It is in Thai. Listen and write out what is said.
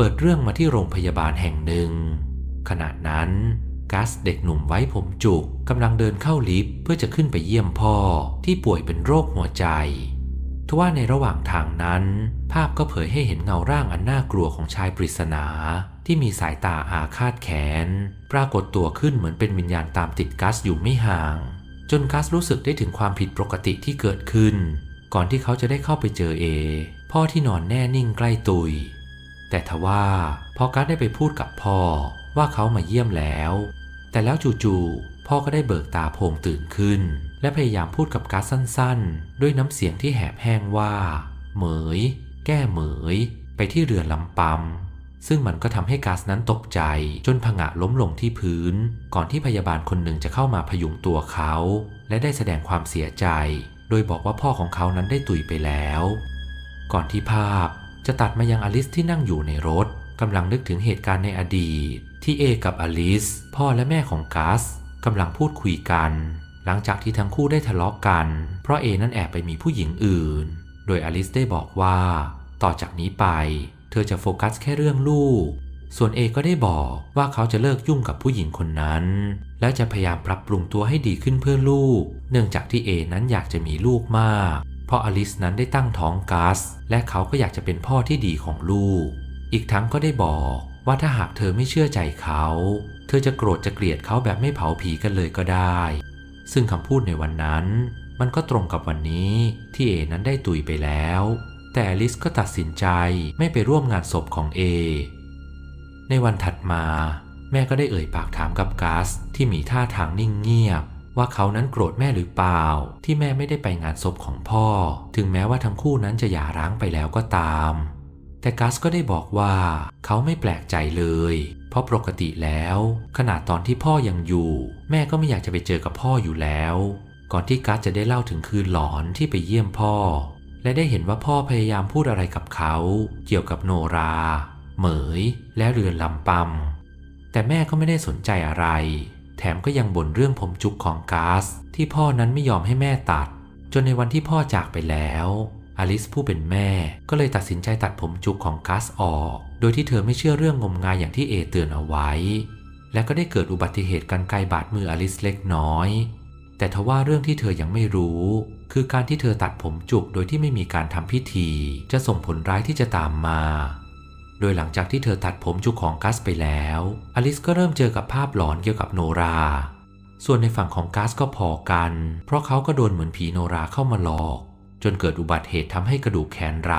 เปิดเรื่องมาที่โรงพยาบาลแห่งหนึ่ง ขณะนั้นกัสเด็กหนุ่มไว้ผมจุกกำลังเดินเข้าลิฟต์เพื่อจะขึ้นไปเยี่ยมพ่อที่ป่วยเป็นโรคหัวใจ ทว่าในระหว่างทางนั้น ภาพก็เผยให้เห็นเงาร่างอันน่ากลัวของชายปริศนา ที่มีสายตาอาฆาตแขน ปรากฏตัวขึ้นเหมือนเป็นวิญญาณตามติดกัสอยู่ไม่ห่าง จนกัสรู้สึกได้ถึงความผิดปกติที่เกิดขึ้น ก่อนที่เขาจะได้เข้าไปเจอเอ พ่อที่นอนแน่นิ่งใกล้ตุย แต่ทว่าพอกัสได้ไปพูดกับพ่อว่าเขามาเยี่ยมแล้ว แต่แล้วจู่ๆพ่อก็ได้เบิกตาโพงตื่นขึ้น และพยายามพูดกับกัสสั้นๆ ด้วยน้ำเสียงที่แหบแห้งว่า เหมย แก้เหมย ไปที่เรือลำปำซึ่งมันก็ทำให้กัสนั้นตกใจ จนผงะล้มลงที่พื้น ก่อนที่พยาบาลคนหนึ่งจะเข้ามาพยุงตัวเขา และได้แสดงความเสียใจ โดยบอกว่าพ่อของเขานั้นได้ตุยไปแล้ว ก่อนที่ภาพ จะตัดมายังอลิสที่นั่งอยู่ในรถกำลังนึกถึงเหตุการณ์ในอดีต ที่เอกับอลิส พ่อและแม่ของกัสกำลังพูดคุยกัน หลังจากที่ทั้งคู่ได้ทะเลาะกัน เพราะเอนั้นแอบไปมีผู้หญิงอื่น โดยอลิสได้บอกว่า ต่อจากนี้ไป เธอจะโฟกัสแค่เรื่องลูก ส่วนเอก็ได้บอกว่าเขาจะเลิกยุ่งกับผู้หญิงคนนั้น และจะพยายามปรับปรุงตัวให้ดีขึ้นเพื่อลูก เนื่องจากที่เอนั้นอยากจะมีลูกมาก เพราะอลิสนั้นได้ตั้งท้องกัสและเขาก็อยากจะเป็นพ่อที่ดีของลูก อีกทั้งก็ได้บอกว่าถ้าหากเธอไม่เชื่อใจเขา เธอจะโกรธจะเกลียดเขาแบบไม่เผาผีกันเลยก็ได้ ซึ่งคำพูดในวันนั้น มันก็ตรงกับวันนี้ที่เอนั้นได้ตุยไปแล้ว แต่อลิสก็ตัดสินใจไม่ไปร่วมงานศพของเอ ในวันถัดมา แม่ก็ได้เอ่ยปากถามกับกัสที่มีท่าทางนิ่งเงียบ ว่าเขานั้นโกรธแม่หรือเปล่า ที่แม่ไม่ได้ไปงานศพของพ่อ ถึงแม้ว่าทั้งคู่นั้นจะหย่าร้างไปแล้วก็ตาม แต่กัสก็ได้บอกว่า เขาไม่แปลกใจเลย เพราะปกติแล้ว ขนาดตอนที่พ่อยังอยู่ แม่ก็ไม่อยากจะไปเจอกับพ่ออยู่แล้ว ก่อนที่กัสจะได้เล่าถึงคืนหลอนที่ไปเยี่ยมพ่อ และได้เห็นว่าพ่อพยายามพูดอะไรกับเขา เกี่ยวกับโนรา เหมย และเรือนลำปำแต่แม่ก็ไม่ได้สนใจอะไร แถมก็ยังบ่นเรื่องผมจุกของกัสที่พ่อนั้นไม่ยอมให้แม่ตัด จนในวันที่พ่อจากไปแล้วอลิสผู้เป็นแม่ก็เลยตัดสินใจตัดผมจุกของกัสออก โดยที่เธอไม่เชื่อเรื่องงมงายอย่างที่เอเตือนเอาไว้ และก็ได้เกิดอุบัติเหตุกันไกลบาดมืออลิสเล็กน้อย แต่ทว่าเรื่องที่เธอยังไม่รู้ คือการที่เธอตัดผมจุกโดยที่ไม่มีการทำพิธี จะส่งผลร้ายที่จะตามมา โดยหลังจากที่เธอตัดผมจุกของกัสไปแล้ว อลิสก็เริ่มเจอกับภาพหลอนเกี่ยวกับโนรา ส่วนในฝั่งของกัสก็พอกัน เพราะเขาก็โดนเหมือนผีโนราเข้ามาหลอก จนเกิดอุบัติเหตุทำให้กระดูกแขนร้า